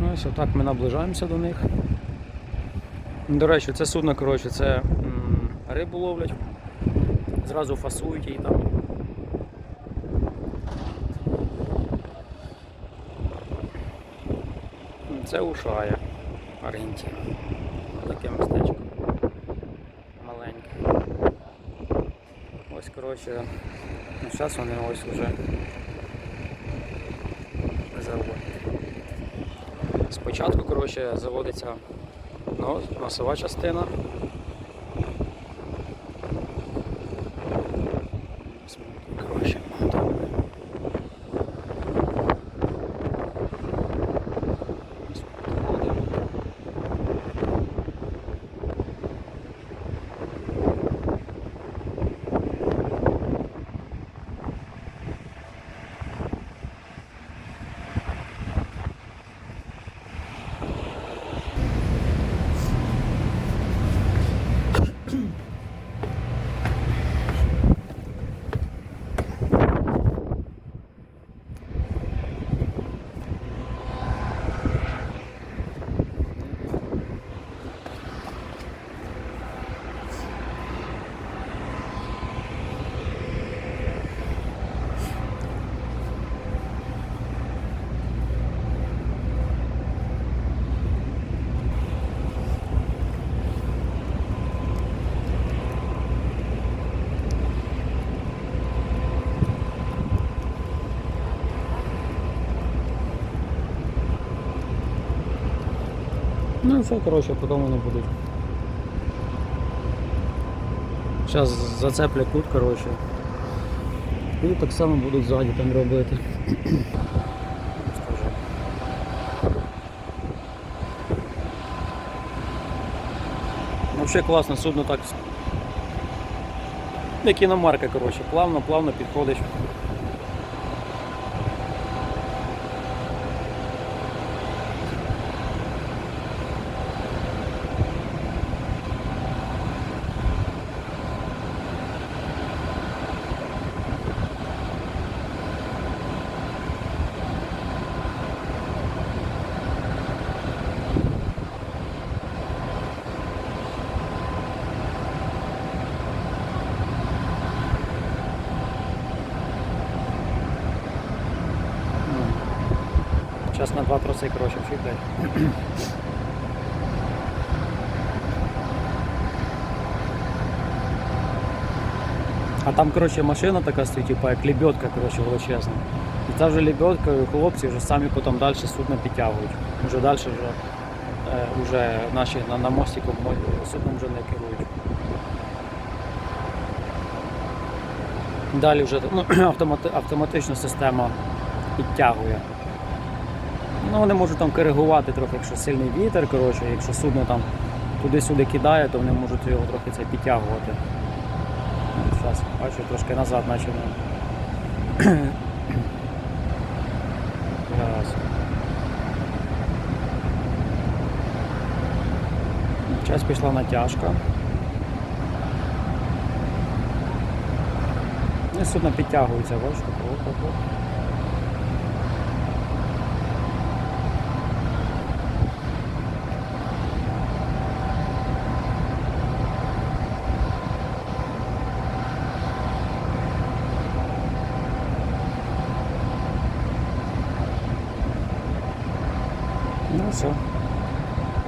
Ну, ось отак ми наближаємося до них. До речі, це судно, коротше, це рибу ловлять, зразу фасують її там. Це Ушая Аргентина. Таке містечко. Маленьке. Ось, коротше, ну, зараз вони ось вже заводять. Спочатку, коротше, заводиться ну, носова частина. Коротше, так. Ось підходимо. Ну все, коротше, потім вони будуть. Зараз зацеплять тут, коротше. І так само будуть ззаді там робити. Скажу. Взагалі класно, судно так. Як іномарка, коротше, плавно, плавно Зараз на два троси, коротше, вчиплять. А там, коротше, машина така стоїть, типу, як лебедка, коротше, величезна. І ця вже лебедка, хлопці вже самі потім далі судно підтягують. Вже далі вже, е, вже наші на, на мостику мо- судном вже не керують. Далі вже ну, автомати, автоматична система підтягує. Ну, вони можуть там коригувати трохи, якщо сильний вітер, коротше, якщо судно там туди-сюди кидає, то вони можуть його трохи це підтягувати. Зараз, бачу, трошки назад почали. Зараз. Пішла натяжка. І судно підтягується, бачите, оп-оп-оп. Ну все.